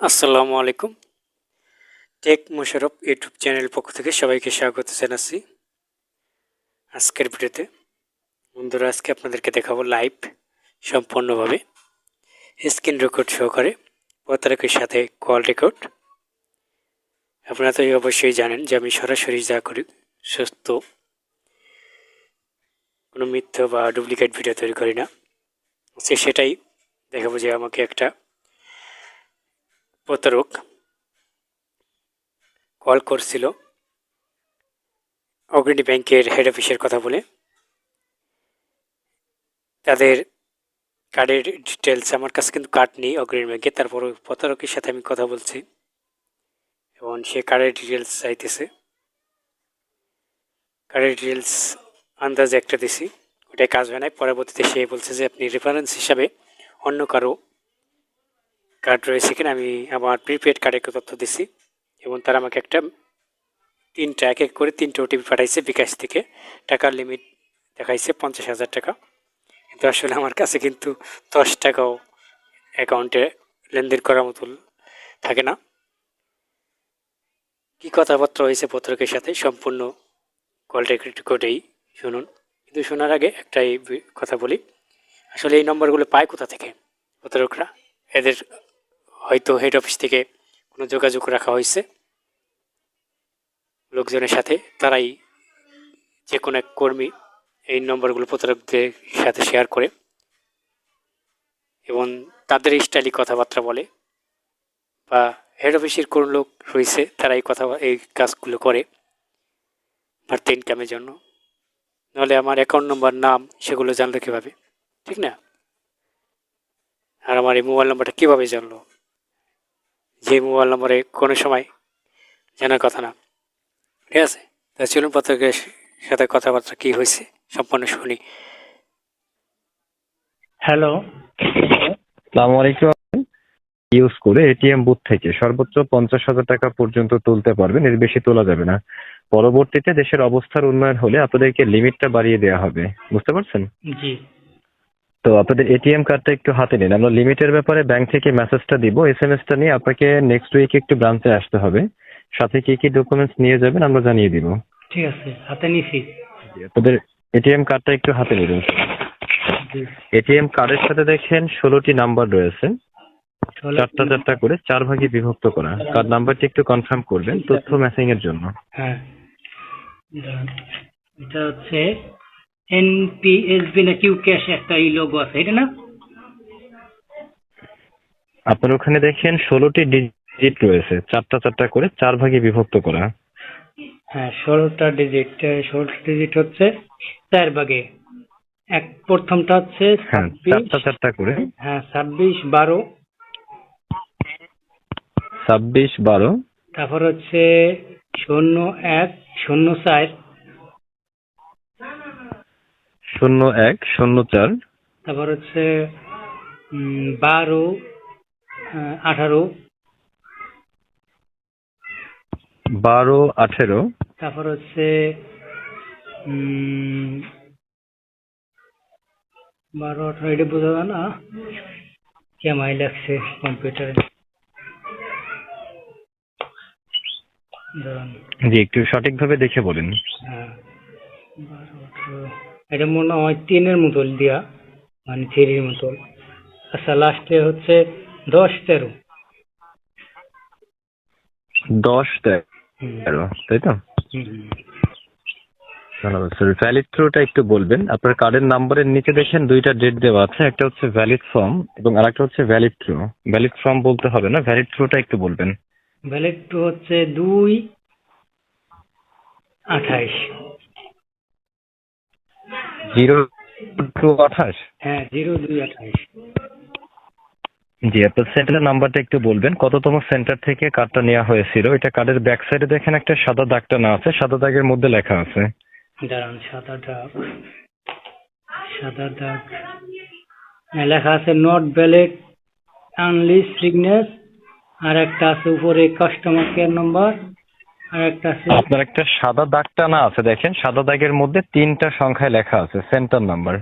আসসালামু আলাইকুম। Take Mosharraf YouTube channel পক্ষ থেকে সবাইকে স্বাগত জানাচ্ছি। আজকের ভিডিওতে বন্ধুরা, আজকে আপনাদেরকে দেখাবো লাইভ সম্পূর্ণভাবে। স্ক্রিন রেকর্ড সহকারে প্রতারকের সাথে কল রেকর্ড। আপনারা তো অবশ্যই জানেন যে আমি সরাসরি যা করি, সুস্থ। কোনো মিথ্য বা ডুপ্লিকেট ভিডিও তৈরি করি না। সে সেটাই দেখাবো যে আমাকে একটা প্রতারক কল করছিল। অগ্রণী ব্যাংকের হেড অফিসের কথা বলে। তাদের কার্ডের ডিটেলস আমার কাছে কিন্তু কার্ড নেই অগ্রণী ব্যাংকে, তারপর ওই প্রতারকের সাথে আমি কথা বলছি। এবং সে কার্ডের ডিটেলস চাইতেছে। কার্ডের ডিটেলস আন্দাজে একটা দিছি, ওটাই কাজ হয় নাই। পরবর্তীতে সে বলছে যে, আপনি রেফারেন্স হিসাবে অন্য কারও কার্ড রয়েছে কিনা, আমি আমার প্রিপেড কার্ডের তথ্য দিছি এবং তারা আমাকে একটা তিনটা এক এক করে তিনটে ওটিপি পাঠাইছে বিকাশ থেকে। টাকার লিমিট দেখাইছে পঞ্চাশ হাজার টাকা। কিন্তু আসলে আমার কাছে কিন্তু দশ টাকাও অ্যাকাউন্টে লেনদেন করার মতো থাকে না। কী কথাবার্তা হয়েছে পত্রকের সাথে, সম্পূর্ণ কল রেকর্ড করেই শুনুন। কিন্তু শোনার আগে একটাই কথা বলি। আসলে এই নম্বরগুলো পায় কোথা থেকে? প্রতারকরা এদের হয়তো হেড অফিস থেকে কোনো যোগাযোগ রাখা হয়েছে। লোকজনের সাথে, তারাই যে কোনো এক কর্মী এই নম্বরগুলো প্রতারকদের সাথে শেয়ার করে এবং তাদের স্টাইলি কথাবার্তা বলে বা হেড অফিসের কোন লোক রয়েছে তারা এই কথা এই কাজগুলো করে বাড়তি ইনকামের জন্য। নাহলে আমার অ্যাকাউন্ট নম্বর নাম সেগুলো জানলো কীভাবে? ঠিক না? আর আমার এই মোবাইল নাম্বারটা কীভাবে জানলো? যে মোবাইল নম্বরে কোনো সময় জানার কথা না। ঠিক আছে? তা চলুন পত্রকের সাথে কথাবার্তা কী হয়েছে সম্পূর্ণ শুনি। হ্যালো। আলাইকুম ইউজ করে এটিএম বুথ থেকে সর্বোচ্চ পঞ্চাশ হাজার টাকা পর্যন্ত তুলতে পারবেন এর বেশি তোলা যাবে না। পরবর্তীতে দেশের অবস্থার উন্নয়ন হলে আপনাদেরকে লিমিটটা বাড়িয়ে দেওয়া হবে। বুঝতে পারছেন? জি। তো আপনাদের এটিএম কার্ডটা একটু হাতে নিন। আমরা লিমিটের ব্যাপারে ব্যাংক থেকে মেসেজটা দিব এস এম এসটা নিয়ে আপনাকে নেক্সট উইক একটু ব্রাঞ্চে আসতে হবে। সাথে কি কি ডকুমেন্টস নিয়ে যাবেন আমরা জানিয়ে দিব। ঠিক আছে হাতে নিছি। আপনাদের এটিএম কার্ডটা একটু হাতে নেবেন এটিএম কার্ডের সাথে দেখেন ষোলোটি নাম্বার রয়েছে। চারটা চারটা করে চার ভাগে বিভক্ত করা। কার্ড নাম্বারটি একটু কনফার্ম করবেন তথ্য ম্যাচিং এর জন্য। হ্যাঁ। এটা হচ্ছে এনপিএসবি না কিউ ক্যাশ একটা এই লোগো আছে এটা না? আপনার ওখানে দেখেন ষোলোটি ডিজিট রয়েছে চারটা চারটা করে চার ভাগে বিভক্ত করা। হ্যাঁ ষোলোটা ডিজিট ষোলোটা ডিজিট হচ্ছে চার ভাগে। এক প্রথমটা হচ্ছে হ্যাঁ চারটা চারটা করে। হ্যাঁ ছাব্বিশ বারো। ছাব্বিশ বারো। তারপর হচ্ছে শূন্য এক শূন্য চার। শূন্য এক শূন্য চার। তারপর হচ্ছে বারো আঠারো। বারো আঠেরো। তারপর হচ্ছে বারো আঠারো এটা বোঝা যায় না। কেমাই লাগছে কম্পিউটারে? জি একটু সঠিকভাবে দেখে বলেন। হ্যাঁ বারো আঠারো। এটা মনে হয় তিনের মতল দিয়া মানে থ্রির মতল। আচ্ছা লাস্টে হচ্ছে দশ তেরো। দশ তেরো? তাই তো। ধন্যবাদ স্যার ভ্যালিড থ্রুটা একটু বলবেন। আপনার কার্ডের নাম্বারের নিচে দেখেন দুইটা ডেট দেওয়া আছে একটা হচ্ছে ভ্যালিড ফর্ম এবং আরেকটা হচ্ছে ভ্যালিড থ্রু ভ্যালিড ফর্ম বলতে হবে না ভ্যালিড থ্রুটা একটু বলবেন। ভ্যালিড টু হচ্ছে দুই আঠাইশ। জিরো টু আঠাশ? হ্যাঁ জিরো দুই আঠাইশ জি আপনার সেন্টারের নাম্বারটা একটু বলবেন। কততম সেন্টার থেকে কার্ডটা নেওয়া হয়েছিল? এটা কার্ডের ব্যাক সাইডে দেখেন একটা সাদা দাগটা না আছে। সাদা দাগের মধ্যে লেখা আছে। দাঁড়ান সাদা দাগ। সাদা দাগ। হ্যাঁ, লেখা আছে নট ভ্যালিড আনলি সিগনেস আর একটা আছে উপরে কাস্টমার কেয়ার নাম্বার আপনার একটা সাদা দাগটা না আছে দেখেন। সাদা দাগের মধ্যে তিনটা সংখ্যায় লেখা আছে সেন্টার নাম্বার।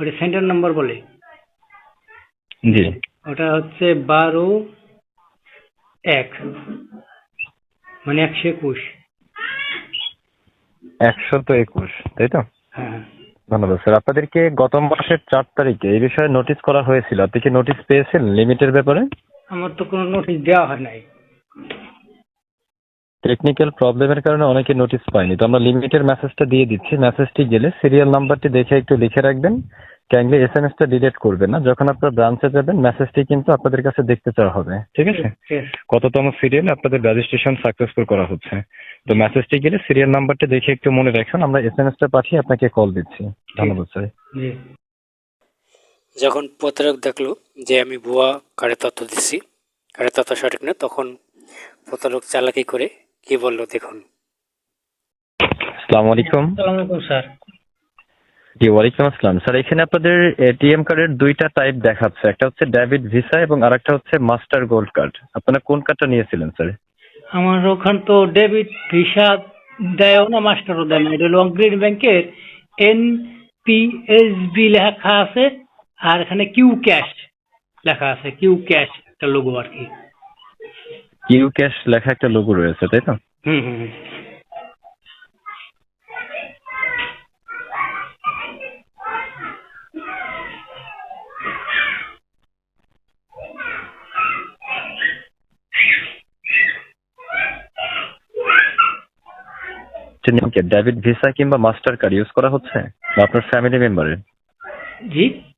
ওটা সেন্টার নাম্বার বলে? জি। ওটা হচ্ছে বারো এক। মানে একশো একুশ। একশত একুশ তাই তো? হ্যাঁ। ধন্যবাদ স্যার। আপনাদেরকে গত মাসের চার তারিখে এই বিষয়ে নোটিশ করা হয়েছিল। আপনি কি নোটিশ পেয়েছেন লিমিটের ব্যাপারে? আমার তো কোনো নোটিশ দেওয়া হয় নাই। টেকনিক্যাল প্রবলেমের কারণে অনেকে নোটিশ পায়নি। তো আমরা লিমিটের মেসেজটা দিয়ে দিচ্ছি। মেসেজটি গেলে সিরিয়াল নাম্বারটি দেখে একটু লিখে রাখবেন। কাইন্ডলি এস এম এসটা ডিলিট করবেন না। যখন আপনার ব্রাঞ্চে যাবেন মেসেজটি কিন্তু আপনাদের কাছে দেখতে চাওয়া হবে। ঠিক আছে। কততম সিরিয়াল আপনাদের রেজিস্ট্রেশন সাকসেসফুল করা হচ্ছে? তো মেসেজটি গেলে সিরিয়াল নাম্বারটা দেখে একটু মনে রাখুন। আমরা এস এম এসটা পাঠিয়ে আপনাকে কল দিচ্ছি। ধন্যবাদ স্যার। যখন প্রতারক দেখল যে আমি ভুয়া কার্ডের তথ্য দিচ্ছি কার্ডের তথ্য সঠিক না তখন প্রতারক চালাকি করে কি বলল দেখুন। আসসালামু আলাইকুম। আসসালামু আলাইকুম স্যার। জি ওয়ালাইকুম আসসালাম। স্যার এখানে আপনাদের এটিএম কার্ডের দুইটা টাইপ দেখাচ্ছে। একটা হচ্ছে ডেবিট ভিসা এবং আরেকটা হচ্ছে মাস্টার গোল্ড কার্ড। আপনারা কোন কার্ডটা নিয়েছিলেন স্যার? আমার ওখান তো ডেবিট ভিসা দেয়ও না মাস্টারও দেয় না। এটা হলো গ্রিন ব্যাংকের এন পি এস বি লেখা আছে আর এখানে কিউ ক্যাশ লেখা আছে। কিউ ক্যাশ একটা লোগো আর কি। কিউ ক্যাশ লেখা একটা লোগো রয়েছে তাই তো? হুম। ডেবিট ভিসা কিংবা মাস্টার কার্ড ইউজ করা হচ্ছে? বা আপনার ফ্যামিলি মেম্বারের জি।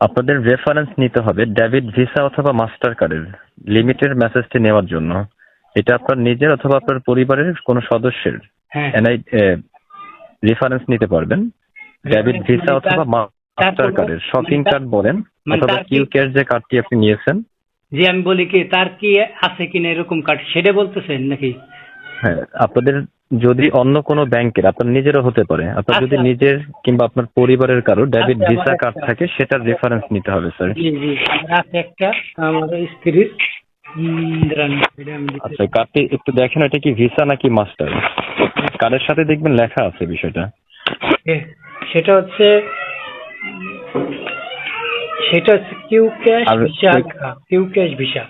আপনাদের রেফারেন্স নিতে হবে ডেবিট ভিসা অথবা মাস্টার কার্ডের লিমিটের মেসেজটি নেওয়ার জন্য। এটা আপনার নিজের অথবা আপনার পরিবারের কোনো সদস্যের হ্যাঁ। এনআই রেফারেন্স নিতে পারবেন। ডেবিট ভিসা অথবা মাস্টার কার্ডের শপিং কার্ড বলেন মানে অথবা কিউ ক্যাশ যে কার্ডটি আপনি নিয়েছেন। জি আমি বলি কি তার কি আছে কিনা এরকম কার্ড সেটা বলতেছেন নাকি? হ্যাঁ আপনাদের যদি অন্য কোনো ব্যাংকের আপনার নিজেরও হতে পারে আপনার যদি আচ্ছা। নিজের কিংবা আপনার পরিবারের কারও ডেবিট ভিসা কার্ড থাকে সেটার রেফারেন্স নিতে হবে স্যার জি জি। আছে একটা আমার স্ত্রীর উম, দাঁড়ান, এটা আমি দিতে- আচ্ছা কার্ডটি একটু দেখেন এটা কি ভিসা নাকি মাস্টার কার্ডের সাথে দেখবেন লেখা আছে বিষয়টা। সেটা হচ্ছে সেটা হচ্ছে Q cash Visa Q cash Visa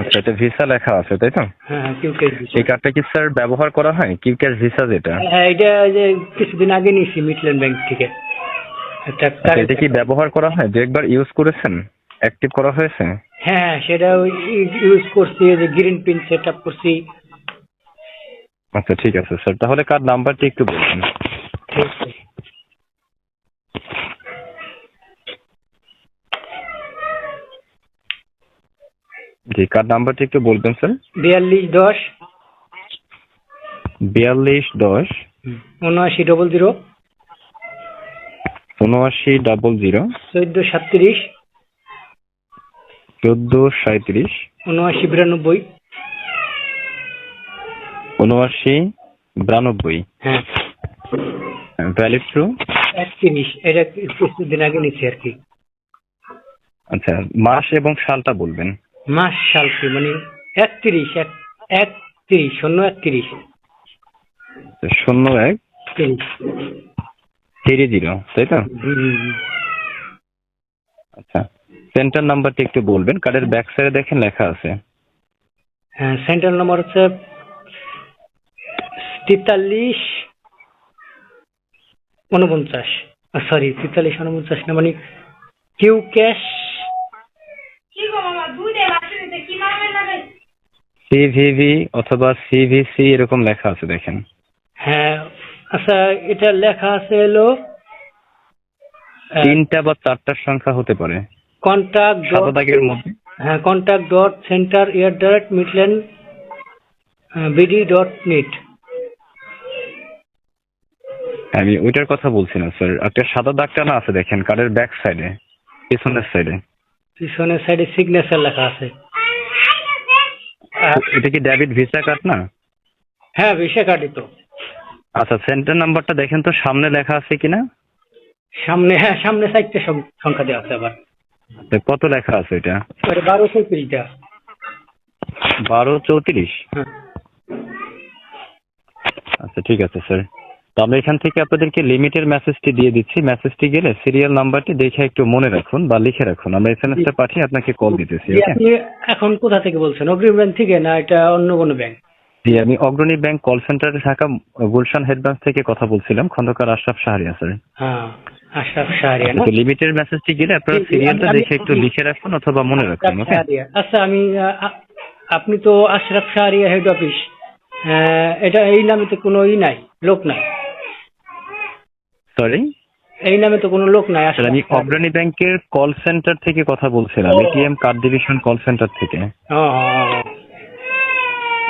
আচ্ছা এটা ভিসা লেখা আছে তাই তো? হ্যাঁ হ্যাঁ ভিসা এই কার্ডটা কি স্যার ব্যবহার করা হয়? কিউ ক্যাশ ভিসা যেটা? হ্যাঁ এটা যে কিছুদিন আগে নিয়েছি মিডল্যান্ড ব্যাংক থেকে। আচ্ছা, এটা কি ব্যবহার করা হয়? যে একবার ইউজ করেছেন? অ্যাক্টিভ করা হয়েছে? হ্যাঁ সেটা ইউজ করছি যে গ্রিন পিন সেট আপ করছি। আচ্ছা ঠিক আছে স্যার তাহলে কার্ড নাম্বারটি একটু বলবেন। ঠিক আছে। জি কার্ড নাম্বারটি একটু বলবেন স্যার? বিয়াল্লিশ দশ। বিয়াল্লিশ দশ। উনআশি ডবল জিরো। উনআশি ডাবল জিরো। চোদ্দ সাতত্রিশ। চোদ্দ সাঁত্রিশ উনআশি বিরানব্বই। উনআশি বিরানব্বই। হ্যাঁ। ভ্যালিড ট্রু একত্রিশ। এটা কিছুদিন আগে নিচ্ছি আর কি। আচ্ছা মাস এবং সালটা বলবেন। মাস সাল কি মানে একত্রিশ এক একত্রিশ শূন্য একত্রিশ। শূন্য এক। থ্রি জিরো তাই তো। আচ্ছা সেন্টার নাম্বারটি একটু বলবেন কার্ডের ব্যাক সাইডে দেখেন লেখা আছে। হ্যাঁ সেন্টার নাম্বার হচ্ছে তেতাল্লিশ উনপঞ্চাশ সরি তেতাল্লিশ উনপঞ্চাশ না মানে কিউ ক্যাশ কি গো মামা দুধে বাসিতে কি মারবে না রে সিভিভি অথবা সিভিসি এরকম লেখা আছে দেখেন। হ্যাঁ আচ্ছা এটা লেখা আছে হলো তিনটা বা চারটার সংখ্যা হতে পারে। কন্ট্যাক্ট সাদা মধ্যে। হ্যাঁ contact dot center air direct Midland BD dot net আমি ওইটার কথা বলছি না স্যার একটা সাদা দাগটা না আছে দেখেন কার্ডের ব্যাক সাইডে পিছনের সাইডে পিছনের সাইডে সিগনেচার লেখা আছে। এটা কি ডেবিট ভিসা কার্ড না? হ্যাঁ ভিসা কার্ডই তো। আচ্ছা সেন্টার নাম্বারটা দেখেন তো সামনে লেখা আছে কিনা? সামনে হ্যাঁ সামনে সাইডটা সংখ্যা দেওয়া আছে আবার। কত লেখা আছে এটা? বারো চৌত্রিশটা। বারো চৌত্রিশ? হ্যাঁ। আচ্ছা ঠিক আছে স্যার তো আমরা এখান থেকে আপনাদেরকে লিমিটের মেসেজটি দিয়ে দিচ্ছি। মেসেজটি গেলে সিরিয়াল নাম্বারটি দেখে একটু মনে রাখুন বা লিখে রাখুন। আমরা এস এম এসটা পাঠিয়ে আপনাকে কল দিতেছি আপনি এখন কোথা থেকে বলছেন? অগ্রিম ব্যাংক থেকে না এটা অন্য কোনো ব্যাংক জি আমি অগ্রণী ব্যাংক কল সেন্টারে ঢাকা গুলশান হেড ব্রাঞ্চ থেকে কথা বলছিলাম খন্দকার আশরাফ শাহরিয়া স্যার হ্যাঁ আশরাফ শাহরিয়া না? লিমিটের মেসেজটি গেলে আপনারা সিরিয়ালটা দেখে একটু লিখে রাখুন অথবা মনে রাখুন ওকে আচ্ছা আমি আপনি তো আশরাফ শাহরিয়া হেড অফিস এটা এই নামে তো কোনো ই নাই লোক নাই। সরি এই নামে তো কোনো লোক নাই আশরাফ আমি। অগ্রণী ব্যাংকের কল সেন্টার থেকে কথা বলছিলাম ATM card division call center থেকে।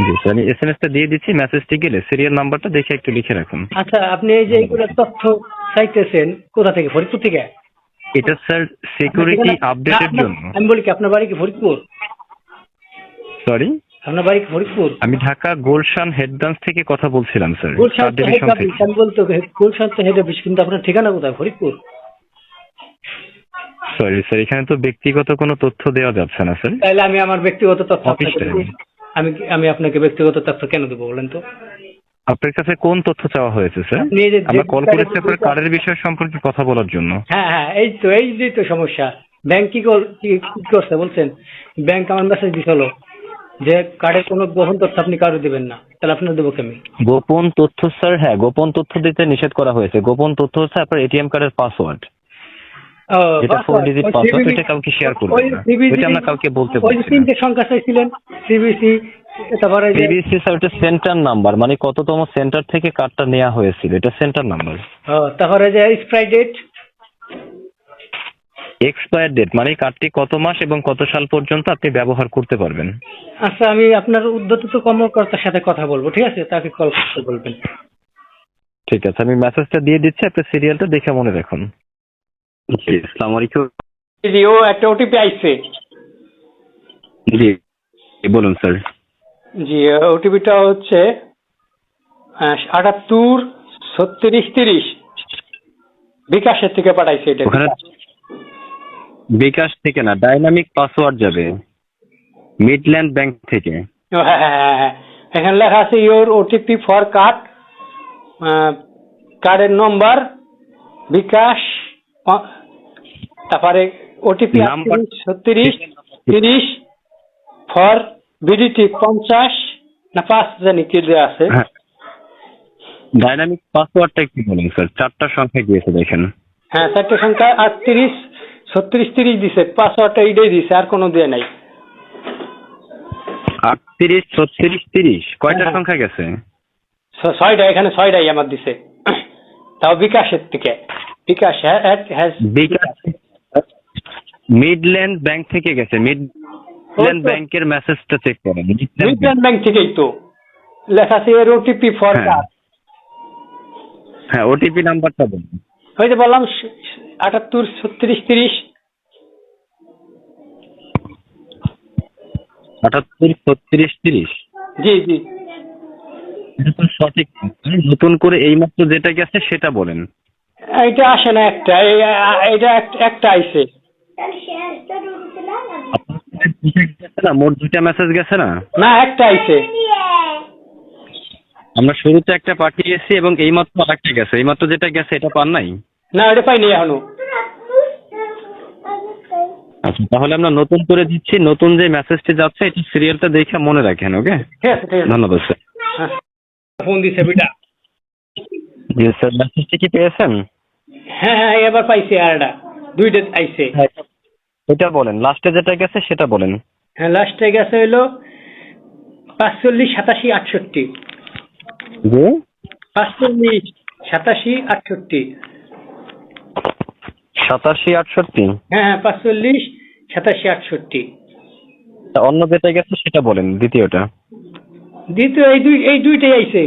জি স্যার আমি এস এম এসটা দিয়ে দিচ্ছি মেসেজটি গেলে সিরিয়াল নাম্বারটা দেখে একটু লিখে রাখুন। আচ্ছা আপনি এই যে এইগুলো তথ্য চাইতেছেন কোথা থেকে? ফরিদপুর থেকে? এটা স্যার সিকিউরিটি আপডেটের জন্য। আমি বলি কি আপনার বাড়ি কি ফরিদপুর? সরি আপনার বাড়ি ফরিদপুর? আমি ঢাকা গুলশান হেড ব্রাঞ্চ থেকে কথা বলছিলাম স্যার গুলশান তো হেড অফিস আমি বলতো গুলশান তো হেড অফিস কিন্তু আপনার ঠিকানা কোথায় ফরিদপুর? সরি স্যার এখানে তো ব্যক্তিগত কোনো তথ্য দেওয়া যাচ্ছে না স্যার তাহলে আমি আমার ব্যক্তিগত তথ্য। আমি আমি আপনাকে ব্যক্তিগত তথ্য কেন দেবো বলেন তো? আপনার কাছে কোন তথ্য চাওয়া হয়েছে স্যার আমরা কল করেছি আপনার কার্ডের বিষয় সম্পর্কে কথা বলার জন্য। হ্যাঁ হ্যাঁ এই তো এই যে তো সমস্যা। ব্যাংক কি করছে বলছেন? ব্যাংক আমার মেসেজ দিছিল যে কার্ডের কোনো গোপন তথ্য আপনি কারও দিবেন না তাহলে আপনার দেবো কেমি গোপন তথ্য স্যার হ্যাঁ গোপন তথ্য দিতে নিষেধ করা হয়েছে। গোপন তথ্য হচ্ছে আপনার এটিএম কার্ডের পাসওয়ার্ড যেটা ফোর ডিজিট পাসওয়ার্ড ওইটা কাউকে শেয়ার করবেন না। ওইটা আমরা কাউকে বলতে ওই তিনটে সংখ্যা চাইছিলেন সিবিসি তারপরে সিবিসি স্যার ওটা সেন্টার নাম্বার মানে কততম সেন্টার থেকে কার্ডটা নেওয়া হয়েছিল এটা সেন্টার নাম্বার তারপরে যে স্প্রাই ডেট এক্সপায়ার ডেট মানে কার্ডটি কত মাস এবং কত সাল পর্যন্ত আপনি ব্যবহার করতে পারবেন? আচ্ছা আমি আপনার উদ্যত কর্মকর্তার সাথে কথা বলব ঠিক আছে? তাকে কল করতে বলবেন। ঠিক আছে আমি মেসেজটা দিয়ে দিচ্ছি আপনি সিরিয়ালটা দেখে মনে রাখুন। জি আসসালামু আলাইকুম। জি ও একটা ওটিপি আইছে। জি বলুন স্যার। জি ওটিপিটা হচ্ছে আটাত্তর ছত্রিশ তিরিশ। বিকাশের থেকে পাঠাইছে এটা। বিকাশ থেকে না ডাইনামিক পাসওয়ার্ড যাবে। মিডল্যান্ড ব্যাংক থেকে। হ্যাঁ হ্যাঁ হ্যাঁ, এখানে লেখা আছে ইওর ওটিপি ফর কার্ড কার্ডের নম্বর বিকাশ তারপরে ওটিপি ছত্রিশ তিরিশ ফর বিডিটি পঞ্চাশ না পাঁচ জানি কি দেওয়া আছে। ডাইনামিক পাসওয়ার্ডটা একটু বলেন স্যার চারটা সংখ্যা গিয়েছে দেখেন। হ্যাঁ চারটে সংখ্যা আটত্রিশ ছত্রিশ তিরিশ দিছে পাসওয়ার্ডটা এইটাই দিছে আর কোনো দিয়ে নাই। আটত্রিশ ছত্রিশ তিরিশ কয়টা হ্যাঁ। সংখ্যা গেছে? ছয়টা এখানে ছয়টাই আমার দিছে। তাও বিকাশের থেকে Bkash has Bkash Midland bank থেকে গেছে। মিডল্যান্ড ব্যাংকের মেসেজটা চেক করেন মিডল্যান্ড ব্যাংক থেকেই তো। লেখা আছে এর ওটিপি ফর হ্যাঁ। হ্যাঁ ওটিপি নাম্বারটা বলুন ওই যে বললাম আটাত্তর ছত্রিশ তিরিশ। আটাত্তর ছত্রিশ তিরিশ? জি জি। সঠিক নতুন করে এইমাত্র যেটা গেছে সেটা বলেন। এটা আসে না একটা এটা একটা আইছে। না? মোট দুইটা মেসেজ গেছে না? না একটা আইছে। আমরা শুরুতে একটা পাঠিয়েছি এবং এইমাত্র আরেকটা গেছে। এইমাত্র যেটা গেছে এটা পান নাই? না এটা পাইনি এখনও। আচ্ছা তাহলে আমরা নতুন করে দিচ্ছি নতুন যে মেসেজটি যাচ্ছে এটা সিরিয়ালটা দেখে মনে রাখেন ওকে আছে ধন্যবাদ স্যার হ্যাঁ। ফোন দিছে বিটা। জি স্যার মেসেজটি কি পেয়েছেন? হ্যাঁ হ্যাঁ এবার পাইছি আর একটা দুইটা আইছে। এটা বলেন লাস্টে যেটা গেছে সেটা বলেন। হ্যাঁ লাস্টে গেছে হইল পাঁচচল্লিশ সাতাশি আটষট্টি। পাঁচচল্লিশ সাতাশি আটষট্টি। সাতাশি আটষট্টি? হ্যাঁ হ্যাঁ পাঁচচল্লিশ সাতাশি আটষট্টি। অন্য যেটা গেছে সেটা বলেন দ্বিতীয়টা। দ্বিতীয় এই দুই এই দুইটাই আইছে।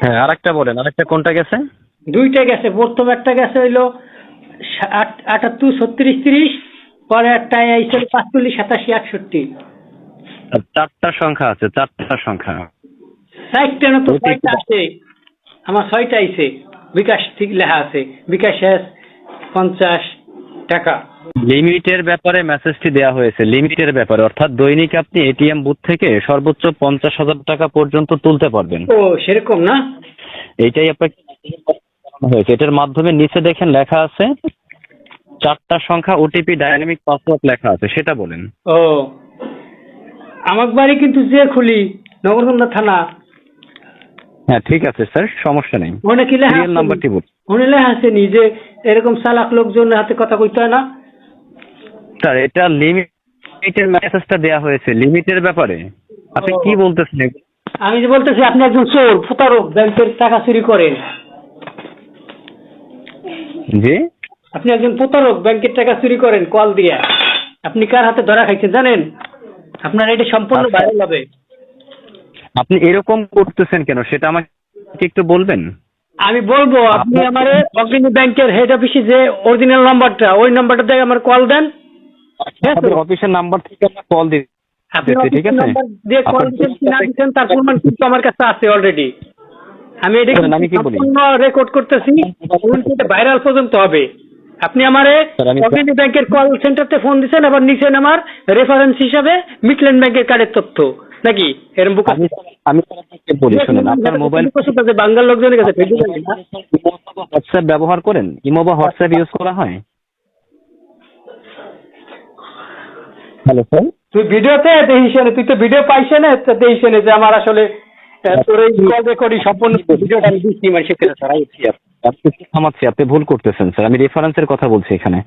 হ্যাঁ আরেকটা বলেন আরেকটা কোনটা গেছে? দুইটা গেছে প্রথম একটা গেছে হইল আটাত্তর ছত্রিশ তিরিশ পরে একটা আইছে পাঁচচল্লিশ সাতাশি আটষট্টি। চারটা সংখ্যা আছে চারটা সংখ্যা। চারটে না তো ছয়টা আছে। আমার ছয়টা আইছে। বিকাশ ঠিক লেখা আছে। বিকাশ হ্যাস পঞ্চাশ টাকা। লিমিটের ব্যাপারে মেসেজটি দেওয়া হয়েছে। লিমিটের ব্যাপারে অর্থাৎ দৈনিক আপনি এটিএম বুথ থেকে সর্বোচ্চ পঞ্চাশ হাজার টাকা পর্যন্ত তুলতে পারবেন। ও সেরকম না? এইটাই আপনাকে হয়েছে। এটার মাধ্যমে নিচে দেখেন লেখা আছে চারটা সংখ্যা ওটিপি ডাইনামিক পাসওয়ার্ড লেখা আছে সেটা বলেন। ও আমার বাড়ি কিন্তু যে খুলি নগরকন্দা থানা। হ্যাঁ ঠিক আছে স্যার সমস্যা নেই। ওখানে কি লেখা সিরিয়াল আছে? নাম্বারটি বলুন। ওখানে লেখা আছে নি এরকম চালাক লোকজনের হাতে কথা কইতে হয় না? স্যার এটা লিমিটের মেসেজটা দেওয়া হয়েছে লিমিটের ব্যাপারে। আপনি কি বলতেছেন আমি যে বলতেছি আপনি একজন চোর প্রতারক ব্যাংকের টাকা চুরি করেন জি? আপনি একজন প্রতারক ব্যাংকের টাকা চুরি করেন কল দিয়ে। আপনি কার হাতে ধরা খাইছেন জানেন? আপনার এটা সম্পূর্ণ আচ্ছা। ভাইরাল হবে। আপনি এরকম করতেছেন কেন? সেটা আমাকে একটু বলবেন। আমি বলব আপনি আমার অগ্রণী ব্যাংকের হেড অফিসে যে অরিজিনাল নাম্বারটা ওই নাম্বারটা থেকে আমার কল দেন। আপনার অফিসের নাম্বার থেকে আমরা কল দিই আপনি ঠিক আছে? নাম্বার দিয়ে কল না দিচ্ছেন তার প্রমাণ কিন্তু আমার কাছে আছে অলরেডি আমি এটা আমি কি বলি? রেকর্ড করতেছি ভাইরাল পর্যন্ত হবে। আপনি আমারে অগ্রণী ব্যাংকের কল সেন্টারতে ফোন দিচ্ছেন আবার নিছেন আমার রেফারেন্স হিসাবে মিটল্যান্ড ব্যাংকের কার্ডের তথ্য। নাকি? এরকম বুক আমি আমি আপনাকে বলি শুনেন আপনার মোবাইল বাঙ্গাল লোকজনের কাছে? হোয়াটসঅ্যাপ ব্যবহার করেন? ইমো বা হোয়াটসঅ্যাপ ইউজ করা হয়? হ্যালো স্যার তুই ভিডিওতে দেখিস তুই তো ভিডিও পাইছ না দেখিস যে আমার আসলে থামাচ্ছি আপনি ভুল করতেছেন স্যার। আমি রেফারেন্সের কথা বলছি এখানে।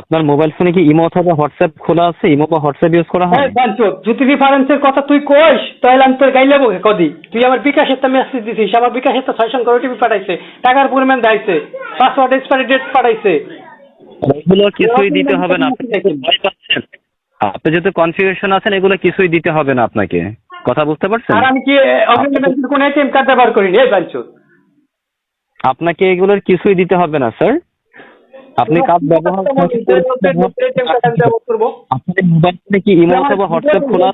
আপনার মোবাইল ফোনে কি ইমো অথবা হোয়াটসঅ্যাপ খোলা আছে? ইমো বা হোয়াটসঅ্যাপ ইউজ করা হয়? হ্যাঁ যদি রেফারেন্সের কথা তুই কইস তাহলে আমি তোর গাইলে বকে কদি। তুই আমার বিকাশের তো মেসেজ দিছিস আমার বিকাশের তো ছয় সংখ্যা ওটিপি পাঠাইছে। টাকার পরিমাণ দাইছে পাসওয়ার্ড এক্সপায়ারি ডেট পাঠাইছে। এগুলো কিছুই দিতে হবে না আপনি যেহেতু কনফিউশন আছেন এগুলো কিছুই দিতে হবে না আপনাকে। কথা বুঝতে পারছেন আর আমি কি কোন এটিএম কার্ড ব্যবহার করিনি রে বাঞ্চোদ। আপনাকে এগুলোর কিছুই দিতে হবে না স্যার আপনি কার্ড ব্যবহার করব। আপনার মোবাইল থেকে কি ইমো অথবা হোয়াটসঅ্যাপ খোলা